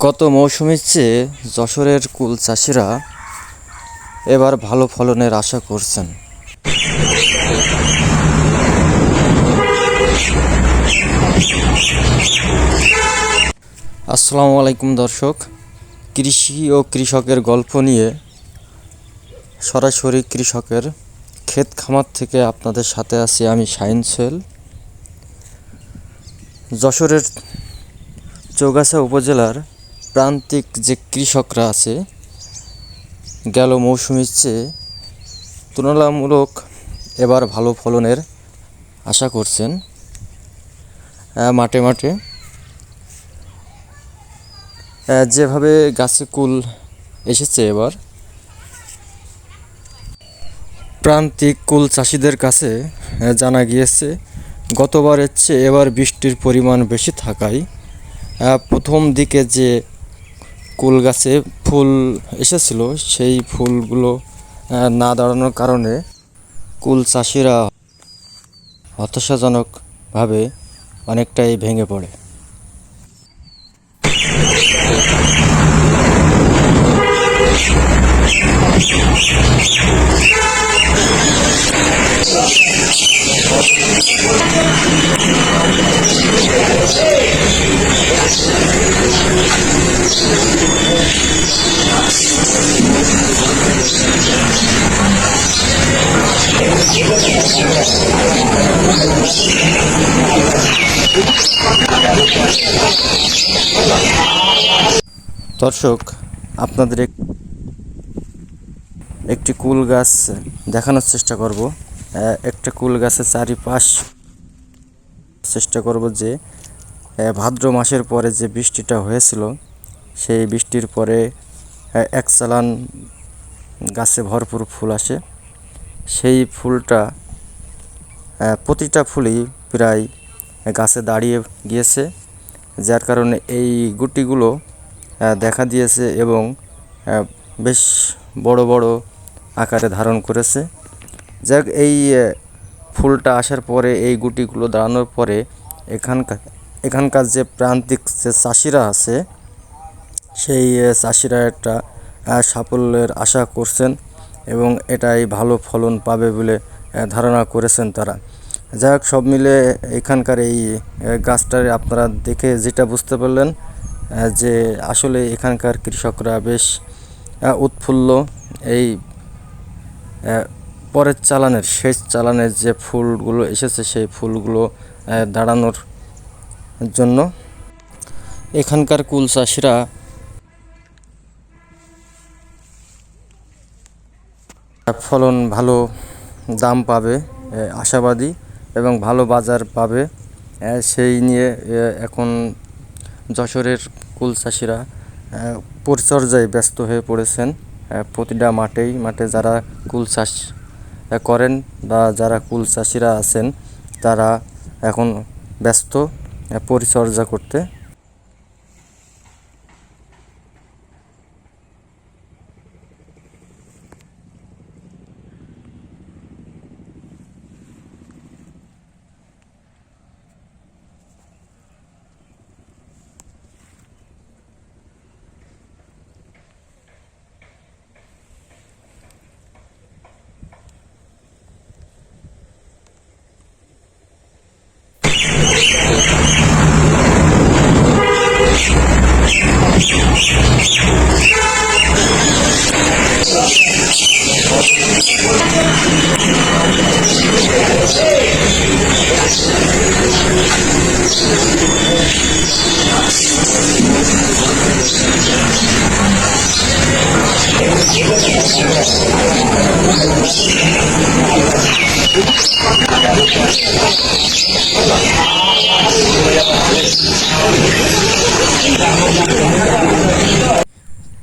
গত মৌসুমের চেয়ে যশোরের কুল চাষিরা এবার ভালো ফলনের আশা করছেন। আসসালামু আলাইকুম দর্শক। কৃষি ও কৃষকের গল্প নিয়ে সরাসরি কৃষকের ক্ষেত খামার থেকে আপনাদের সাথে আছি আমি শাইন সোহেল। যশোরের চৌগাছা উপজেলার প্রান্তিক যে কৃষকরা আছে, গেল মৌসুমির চেয়ে তুলনামূলক এবার ভালো ফলনের আশা করছেন মাঠে মাঠে। যেভাবে গাছে কুল এসেছে এবার, প্রান্তিক কুল চাষিদের কাছে জানা গিয়েছে, গতবারের চেয়ে এবার বৃষ্টির পরিমাণ বেশি থাকায় প্রথম দিকে যে কুল গাছে ফুল এসেছিল, সেই ফুলগুলো না দাঁড়ানোর কারণে কুল চাষিরা হতাশাজনকভাবে অনেকটাই ভেঙে পড়ে। দর্শক, আপনাদের এক- একটি কুল গাছ দেখানোর চেষ্টা করব। একটা কুল গাছের চারিপাশ চেষ্টা করব যে ভাদ্র মাসের পরে যে বৃষ্টিটা হয়েছিল, সেই বৃষ্টির পরে এক চালান গাছে ভরপুর ফুল আসে। সেই ফুলটা প্রতিটা ফুলই প্রায় গাছে দাঁড়িয়ে গিয়েছে, যার কারণে এই গুটিগুলো দেখা দিয়েছে এবং বেশ বড় বড় আকারে ধারণ করেছে। যাক, এই ফুলটা আসার পরে, এই গুটিগুলো দাঁড়ানোর পরে, এখানকার এখানকার যে প্রান্তিক যে চাষিরা আছে, সেই চাষিরা একটা সাফল্যের আশা করছেন এবং এটাই ভালো ফলন পাবে বলে ধারণা করেছেন তারা। যাই হোক সব মিলে এখানকার এই গাছটার আপনারা দেখে যেটা বুঝতে পারলেন যে আসলে এখানকার কৃষকরা বেশ উৎফুল্ল। এই পরের চালানের, শেষ চালানের যে ফুলগুলো এসেছে, সেই ফুলগুলো দাঁড়ানোর জন্য এখানকার কুল চাষিরা ফলন ভালো দাম পাবে আশাবাদী। এবং ভালো বাজার পাবে। সেই নিয়ে এখন যশোরের কুল চাষিরা পরিচর্যায় ব্যস্ত হয়ে পড়েছেন। প্রতিটা মাঠেই, মাঠে যারা কুল চাষ করেন বা যারা কুল চাষিরা আছেন, তারা এখন ব্যস্ত পরিচর্যা করতে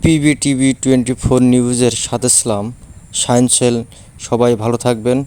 পিবি টিভি টোয়েন্টি ফোর নিউজের সাথে সায়েন্সেল সবাই ভালো থাকবেন।